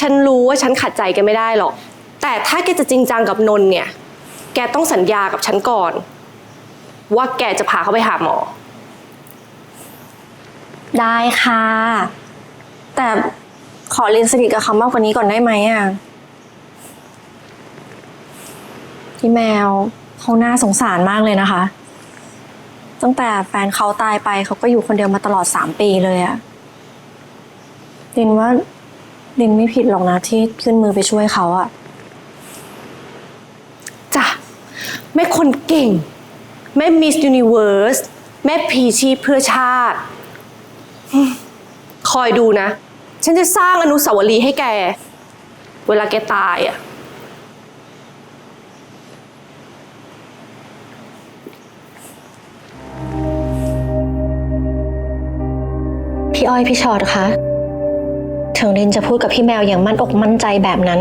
ฉันรู้ว่าฉันขัดใจแกไม่ได้หรอก แต่ถ้าแกจะจริงจังกับนนท์เนี่ย แกต้องสัญญากับฉันก่อน ว่าแกจะพาเขาไปหาหมอ ได้ค่ะ แต่ขอเรียนสนิทกับเขามากกว่านี้ก่อนได้ไหมอะพี่แมวเขาน่าสงสารมากเลยนะคะ ตั้งแต่แฟนเขาตายไปเขาก็อยู่คนเดียวมาตลอดสามปีเลยอะลินว่า ลินไม่ผิดหรอกนะที่ขึ้นมือไปช่วยเขาอะจ้ะแม่คนเก่ง แม่มิสยูนิเวิร์ส แม่พีชีพเพื่อชาติอืมคอยดูนะ ฉันจะสร้างอนุสาวรีย์ให้แก เวลาแกตายอะพี่อ้อยพี่ชอดคะ ถึงลินจะพูดกับพี่แมวอย่างมั่นอกมั่นใจแบบนั้น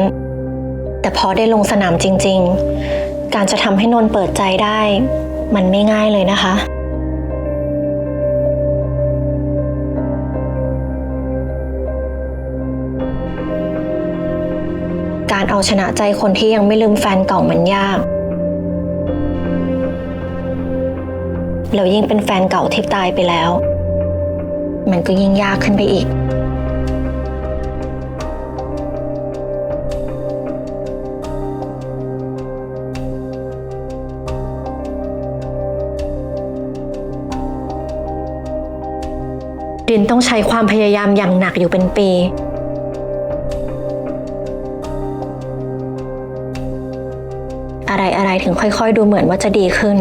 แต่พอได้ลงสนามจริง ๆ การจะทำให้นนเปิดใจได้ มันไม่ง่ายเลยนะคะ การเอาชนะใจคนที่ยังไม่ลืมแฟนเก่ามันยากแล้วยิ่งเป็นแฟนเก่าที่ตายไปแล้ว มันก็ยิ่งยากขึ้นไปอีก ดินต้องใช้ความพยายามอย่างหนักอยู่เป็นปี อะไรอะไรๆถึงค่อยๆ ดูเหมือนว่าจะดีขึ้น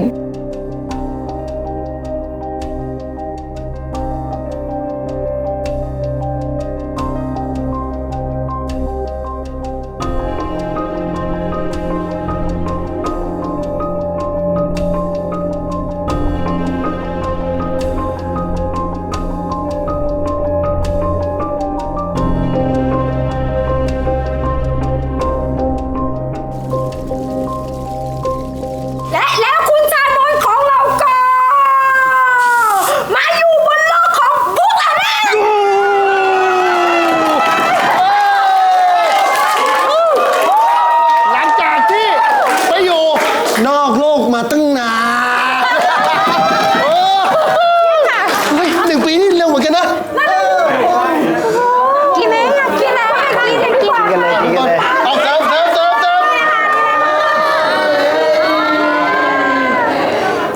มาตั้งนานโอ้เฮ้ยหนึ่งปีนี่เร็วเหมือนกันนะ กินไหมอยากกินแล้วอยากกินอยากกินกันเลยกันเลยเอาเติมเติมเติมเติม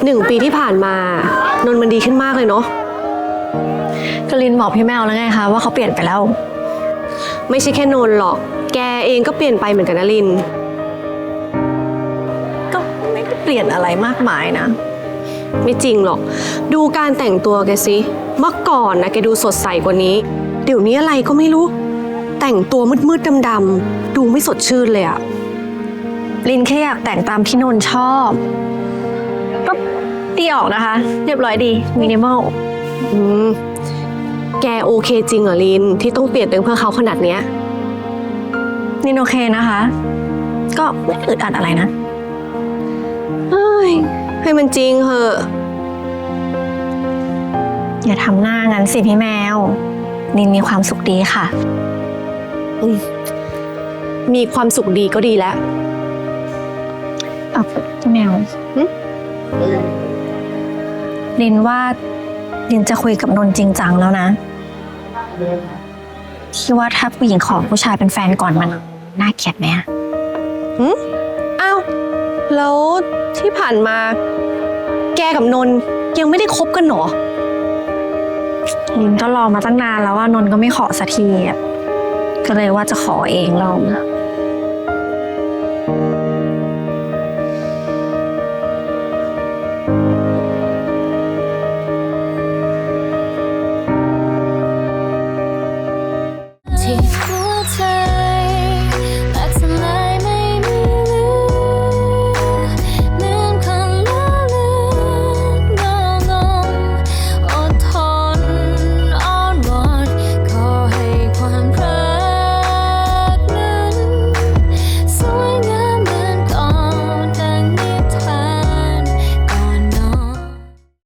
หนึ่งปีที่ผ่านมานนท์มันดีขึ้นมากเลยเนาะกลินบอกพี่แมวแล้วไงคะว่าเขาเปลี่ยนไปแล้ว ไม่ใช่แค่นนท์หรอก แกเองก็เปลี่ยนไปเหมือนกันนะลินก็ไม่ได้ เปลี่ยนอะไรมากมายนะ ไม่จริงหรอก ดูการแต่งตัวแกสิเมื่อก่อนนะแกดูสดใสกว่านี้ เดี๋ยวนี้อะไรก็ไม่รู้ แต่งตัวมืดๆดำๆดูไม่สดชื่นเลยอะลินแค่อยากแต่งตามที่นนท์ชอบก็ดีออกนะคะ เรียบร้อยดีมินิมอลอืมแกโอเคจริงเหรอลินที่ต้องเปลี่ยนเป็นเพื่อเขาขนาดเนี้ยลินโอเคนะคะ ก็ไม่อึดอัดอะไรนะ ยให้มันจริงเหอะอย่าทำหน้างั้นสิพี่แมวลินมีความสุขดีค่ะมีความสุขดีก็ดีแล้วเอาพี่แมวหึลินว่าลินจะคุยกับนนท์จริงจังแล้วนะ ที่ว่าถ้าผู้หญิงขอผู้ชายเป็นแฟนก่อนมันน่าเกลียดไหมอะ อ้าว แล้วที่ผ่านมา แกกับนนท์ยังไม่ได้คบกันเหรอลินก็รอมาตั้งนานแล้วว่านนท์ก็ไม่ขอสักทีอะก็เลยว่าจะขอเองลอง